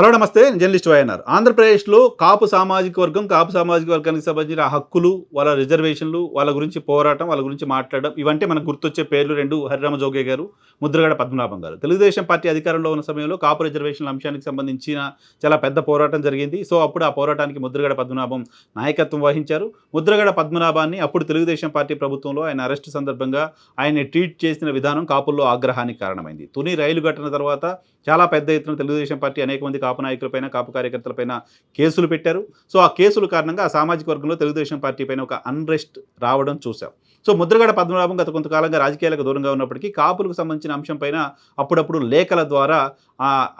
Hello నమస్తే journalist YNR. ఆంధ్రప్రదేశ్లో కాపు సామాజిక వర్గం కాపు సామాజిక వర్గానికి సంబంధించిన హక్కులు వాళ్ళ రిజర్వేషన్లు వాళ్ళ గురించి పోరాటం వాళ్ళ గురించి మాట్లాడడం ఇవంటే మనకు గుర్తొచ్చే పేర్లు రెండు హరిరామ జోగే గారు ముద్రగడ పద్మనాభం గారు. తెలుగుదేశం పార్టీ అధికారంలో ఉన్న సమయంలో కాపు రిజర్వేషన్ల అంశానికి సంబంధించిన చాలా పెద్ద పోరాటం జరిగింది. సో అప్పుడు ఆ పోరాటానికి ముద్రగడ పద్మనాభం నాయకత్వం వహించారు. ముద్రగడ పద్మనాభాన్ని అప్పుడు తెలుగుదేశం పార్టీ ప్రభుత్వంలో ఆయన అరెస్ట్ సందర్భంగా ఆయన ట్వీట్ చేసిన విధానం కాపుల్లో ఆగ్రహానికి కారణమైంది. తుని రైలు ఘటన తర్వాత చాలా పెద్ద ఎత్తున తెలుగుదేశం పార్టీ అనేక మంది కాపు నాయకులపైన కాపు కార్యకర్తలపైన కేసులు పెట్టారు. సో ఆ కేసుల కారణంగా ఆ సామాజిక వర్గంలో తెలుగుదేశం పార్టీ పైన ఒక అన్రెస్ట్ రావడం చూసాం సో ముద్రగడ పద్మనాభం గత కొంతకాలంగా రాజకీయాలకు దూరంగా ఉన్నప్పటికీ కాపులకు సంబంధించిన అంశం పైన అప్పుడప్పుడు లేఖల ద్వారా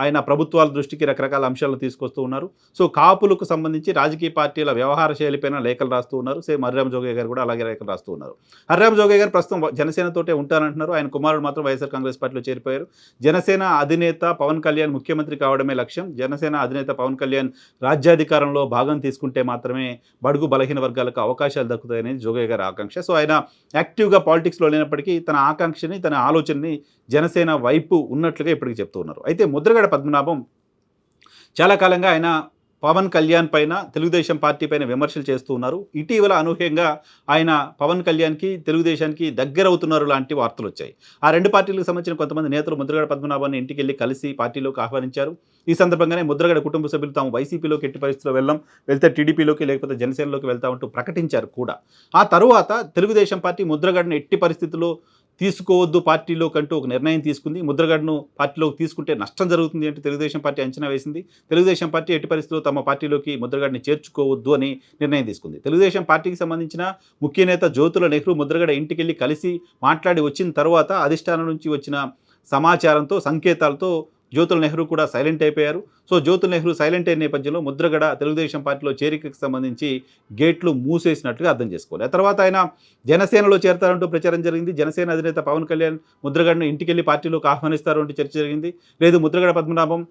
ఆయన ప్రభుత్వాల దృష్టికి రకరకాల అంశాలను తీసుకొస్తూ ఉన్నారు. సో కాపులకు సంబంధించి రాజకీయ పార్టీల వ్యవహార శైలిపైన లేఖలు రాస్తూ ఉన్నారు. సేమ్ హరిరామ జోగయ్య గారు కూడా అలాగే లేఖలు రాస్తూ ఉన్నారు. హరిరామ జోగయ్య గారు ప్రస్తుతం జనసేనతోటే ఉంటారంటున్నారు. ఆయన కుమారుడు మాత్రం వైఎస్ఆర్ కాంగ్రెస్ పార్టీలో చేరిపోయారు. జనసేన అధినేత పవన్ కళ్యాణ్ ముఖ్యమంత్రి కావడమే లక్ష్యం. జనసేన అధినేత పవన్ కళ్యాణ్ రాజ్యాధికారంలో భాగం తీసుకుంటే మాత్రమే బడుగు బలహీన వర్గాలకు అవకాశాలు దక్కుతాయనేది జోగయ్య గారి ఆకాంక్ష. సో ఆయన యాక్టివ్గా పాలిటిక్స్లో లేనప్పటికీ తన ఆకాంక్షని తన ఆలోచనని జనసేన వైపు ఉన్నట్లుగా ఇప్పటికీ చెప్తూ ఉన్నారు. అయితే ముద్రగడ పద్మనాభం చాలా కాలంగా ఆయన పవన్ కళ్యాణ్ పైన తెలుగుదేశం పార్టీ పైన విమర్శలు చేస్తూ ఉన్నారు. ఇటీవల అనూహ్యంగా ఆయన పవన్ కళ్యాణ్కి తెలుగుదేశానికి దగ్గర అవుతున్నారు లాంటి వార్తలు వచ్చాయి. ఆ రెండు పార్టీలకు సంబంధించిన కొంతమంది నేతలు ముద్రగడ పద్మనాభాన్ని ఇంటికి వెళ్ళి కలిసి పార్టీలోకి ఆహ్వానించారు. ఈ సందర్భంగానే ముద్రగడ కుటుంబ సభ్యులు తాము వైసీపీలోకి ఎట్టి పరిస్థితుల్లో వెళ్ళాం. వెళ్తే టీడీపీలోకి లేకపోతే జనసేనలోకి వెళ్తామంటూ ప్రకటించారు కూడా. ఆ తరువాత తెలుగుదేశం పార్టీ ముద్రగడను ఎట్టి పరిస్థితుల్లో తీసుకోవద్దు పార్టీలో కంటూ ఒక నిర్ణయం తీసుకుంది. ముద్రగడను పార్టీలోకి తీసుకుంటే నష్టం జరుగుతుంది అంటే తెలుగుదేశం పార్టీ అంచనా వేసింది. తెలుగుదేశం పార్టీ ఎట్టి పరిస్థితుల్లో తమ పార్టీలోకి ముద్రగడని చేర్చుకోవద్దు అని నిర్ణయం తీసుకుంది. తెలుగుదేశం పార్టీకి సంబంధించిన ముఖ్య నేత జ్యోతుల నెహ్రూ ముద్రగడ ఇంటికి వెళ్ళి కలిసి మాట్లాడి వచ్చిన తర్వాత అధిష్టానం నుంచి వచ్చిన సమాచారంతో సంకేతాలతో జ్యోతుల నెహ్రూ కూడా సైలెంట్ అయిపోయారు. సో జ్యోతుల నెహ్రూ సైలెంట్ అయిన నేపథ్యంలో ముద్రగడ తెలుగుదేశం పార్టీలో చేరికకు సంబంధించి గేట్లు మూసేసినట్టుగా అర్థం చేసుకోవాలి. ఆ తర్వాత ఆయన జనసేనలో చేరతారంటూ ప్రచారం జరిగింది. జనసేన అధినేత పవన్ కళ్యాణ్ ముద్రగడను ఇంటికెళ్ళి పార్టీలోకి ఆహ్వానిస్తారు అంటూ చర్చ జరిగింది. లేదు ముద్రగడ పద్మనాభం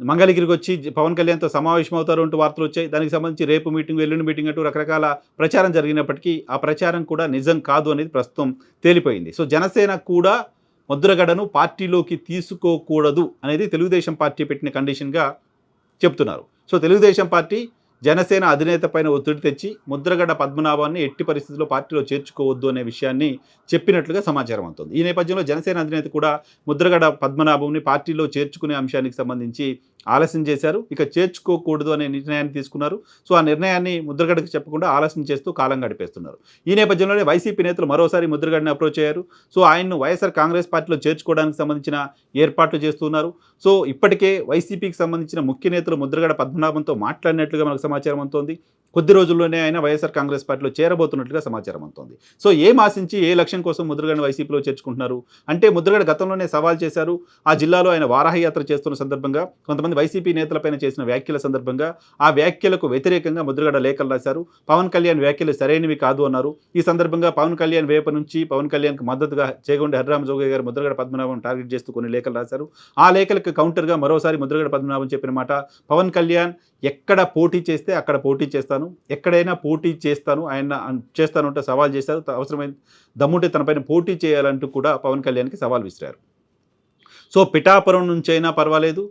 మంగళగిరికి వచ్చి పవన్ కళ్యాణ్తో సమావేశం అవుతారు అంటూ వార్తలు వచ్చాయి. దానికి సంబంధించి రేపు మీటింగ్ ఎల్లుండి మీటింగ్ అంటూ రకరకాల ప్రచారం జరిగినప్పటికీ ఆ ప్రచారం కూడా నిజం కాదు అనేది ప్రస్తుతం తేలిపోయింది. సో జనసేన కూడా ముద్రగడను పార్టీలోకి తీసుకోకూడదు అనేది తెలుగుదేశం పార్టీ పెట్టిన కండిషన్గా చెప్తున్నారు. సో తెలుగుదేశం పార్టీ జనసేన అధినేత పైన ఒత్తిడి తెచ్చి ముద్రగడ పద్మనాభాన్ని ఎట్టి పరిస్థితుల్లో పార్టీలో చేర్చుకోవద్దు అనే విషయాన్ని చెప్పినట్లుగా సమాచారం అవుతుంది ఈ నేపథ్యంలో జనసేన అధినేత కూడా ముద్రగడ పద్మనాభంని పార్టీలో చేర్చుకునే అంశానికి సంబంధించి ఆలస్యం చేశారు. ఇక చేర్చుకోకూడదు అనే నిర్ణయాన్ని తీసుకున్నారు. సో ఆ నిర్ణయాన్ని ముద్రగడకి చెప్పకుండా ఆలస్యం చేస్తూ కాలం గడిపేస్తున్నారు. ఈ నేపథ్యంలోనే వైసీపీ నేతలు మరోసారి ముద్రగడని అప్రోచ్ అయ్యారు. సో ఆయన్ను వైఎస్ఆర్ కాంగ్రెస్ పార్టీలో చేర్చుకోవడానికి సంబంధించిన ఏర్పాట్లు చేస్తున్నారు. సో ఇప్పటికే వైసీపీకి సంబంధించిన ముఖ్య నేతలు ముద్రగడ పద్మనాభంతో మాట్లాడినట్లుగా మనకు సమాచారం అవుతోంది కొద్ది రోజుల్లోనే ఆయన వైఎస్ఆర్ కాంగ్రెస్ పార్టీలో చేరబోతున్నట్లుగా సమాచారం అవుతోంది సో ఏం ఆశించి ఏ లక్ష్యం కోసం ముద్రగడని వైసీపీలో చేర్చుకుంటున్నారు? అంటే ముద్రగడ గతంలోనే సవాల్ చేశారు. ఆ జిల్లాలో ఆయన వారాహయాత్ర చేస్తున్న సందర్భంగా కొంతమంది వైసీపీ నేతలపైన చేసిన వ్యాఖ్యల సందర్భంగా ఆ వ్యాఖ్యలకు వ్యతిరేకంగా ముద్రగడ లేఖలు రాశారు. పవన్ కళ్యాణ్ వ్యాఖ్యలు సరైనవి కాదు అన్నారు. ఈ సందర్భంగా పవన్ కళ్యాణ్ వైపు నుంచి పవన్ కళ్యాణ్కి మద్దతుగా చేగొండి హరిరామ జోగయ్య గారు ముద్రగడ పద్మనాభం టార్గెట్ చేస్తూ కొన్ని లేఖలు రాశారు. ఆ లేఖలకు కౌంటర్గా మరోసారి ముద్రగడ పద్మనాభం చెప్పిన మాట పవన్ కళ్యాణ్ ఎక్కడ పోటీ చేస్తే అక్కడ పోటీ చేస్తాను. ఎక్కడైనా పోటీ చేస్తాను. ఆయన చేస్తాను అంటే సవాల్ చేశారు. అవసరమైన దమ్ముంటే తనపైన పోటీ చేయాలంటూ కూడా పవన్ కళ్యాణ్కి సవాల్ విసిరారు. సో పిఠాపురం నుంచైనా పర్వాలేదు.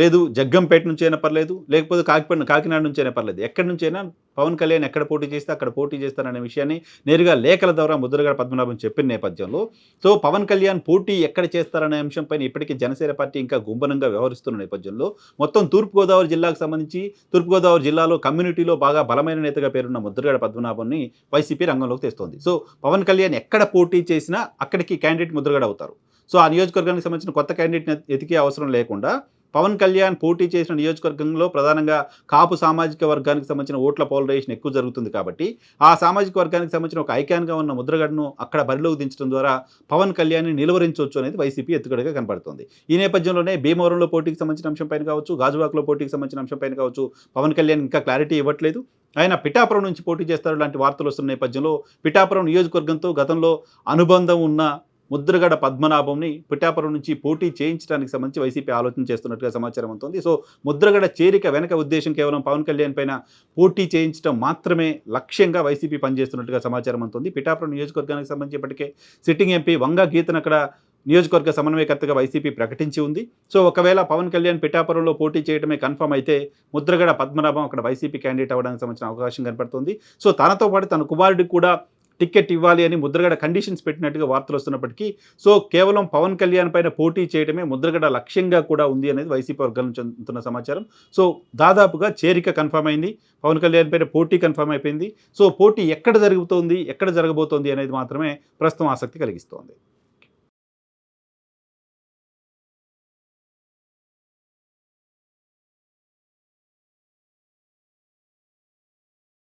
లేదు జగ్గంపేట నుంచైనా పర్లేదు లేకపోతే కాకిపేట కాకినాడ నుంచైనా పర్లేదు. ఎక్కడి నుంచైనా పవన్ కళ్యాణ్ ఎక్కడ పోటీ చేస్తే అక్కడ పోటీ చేస్తాననే విషయాన్ని నేరుగా లేఖల ద్వారా ముద్రగడ పద్మనాభం చెప్పిన నేపథ్యంలో సో పవన్ కళ్యాణ్ పోటీ ఎక్కడ చేస్తారనే అంశంపైన ఇప్పటికీ జనసేన పార్టీ ఇంకా గుంభనంగా వ్యవహరిస్తున్న నేపథ్యంలో మొత్తం తూర్పుగోదావరి జిల్లాకు సంబంధించి తూర్పుగోదావరి జిల్లాలో కమ్యూనిటీలో బాగా బలమైన నేతగా పేరున్న ముద్రగడ పద్మనాభంని వైసీపీ రంగంలోకి తెస్తోంది. సో పవన్ కళ్యాణ్ ఎక్కడ పోటీ చేసినా అక్కడికి క్యాండిడేట్ ముద్రగడ అవుతారు. సో ఆ నియోజకవర్గానికి సంబంధించిన కొత్త క్యాండిడేట్ని ఎతికే అవసరం లేకుండా పవన్ కళ్యాణ్ పోటీ చేసిన నియోజకవర్గంలో ప్రధానంగా కాపు సామాజిక వర్గానికి సంబంధించిన ఓట్ల పోలరైజేషన్ ఎక్కువ జరుగుతుంది కాబట్టి ఆ సామాజిక వర్గానికి సంబంధించిన ఒక ఐకాన్గా ఉన్న ముద్రగడను అక్కడ బరిలోకి దించడం ద్వారా పవన్ కళ్యాణ్ని నిలువరించవచ్చు అనేది వైసీపీ ఎత్తుగడగా కనబడుతుంది. ఈ నేపథ్యంలోనే భీమవరంలో పోటీకి సంబంధించిన అంశంపైన కావచ్చు గాజువాకలో పోటీకి సంబంధించిన అంశంపైన కావచ్చు పవన్ కళ్యాణ్ ఇంకా క్లారిటీ ఇవ్వట్లేదు. ఆయన పిఠాపురం నుంచి పోటీ చేస్తారు లాంటి వార్తలు వస్తున్న నేపథ్యంలో పిఠాపురం నియోజకవర్గంతో గతంలో అనుబంధం ఉన్న ముద్రగడ పద్మనాభంని పిఠాపురం నుంచి పోటీ చేయించడానికి సంబంధించి వైసీపీ ఆలోచన చేస్తున్నట్టుగా సమాచారం అవుతుంది సో ముద్రగడ చేరిక వెనక ఉద్దేశం కేవలం పవన్ కళ్యాణ్ పైన పోటీ చేయించడం మాత్రమే లక్ష్యంగా వైసీపీ పనిచేస్తున్నట్టుగా సమాచారం అవుతుంది పిఠాపురం నియోజకవర్గానికి సంబంధించి ఇప్పటికే సిట్టింగ్ ఎంపీ వంగ గీతను అక్కడ నియోజకవర్గ సమన్వయకర్తగా వైసీపీ ప్రకటించి ఉంది. సో ఒకవేళ పవన్ కళ్యాణ్ పిఠాపురంలో పోటీ చేయడమే కన్ఫర్మ్ అయితే ముద్రగడ పద్మనాభం అక్కడ వైసీపీ క్యాండిడేట్ అవ్వడానికి సంబంధించిన అవకాశం కనపడుతుంది. సో తనతో పాటు తన కుమారుడికి కూడా టికెట్ ఇవ్వాలి అని ముద్రగడ కండిషన్స్ పెట్టినట్టుగా వార్తలు వస్తున్నప్పటికీ సో కేవలం పవన్ కళ్యాణ్ పైన పోటీ చేయడమే ముద్రగడ లక్ష్యంగా కూడా ఉంది అనేది వైసీపీ వర్గాల నుంచి అందుతున్న సమాచారం. సో దాదాపుగా చేరిక కన్ఫర్మ్ అయింది. పవన్ కళ్యాణ్ పైన పోటీ కన్ఫర్మ్ అయిపోయింది. సో పోటీ ఎక్కడ జరుగుతోంది ఎక్కడ జరగబోతోంది అనేది మాత్రమే ప్రస్తుతం ఆసక్తి కలిగిస్తోంది.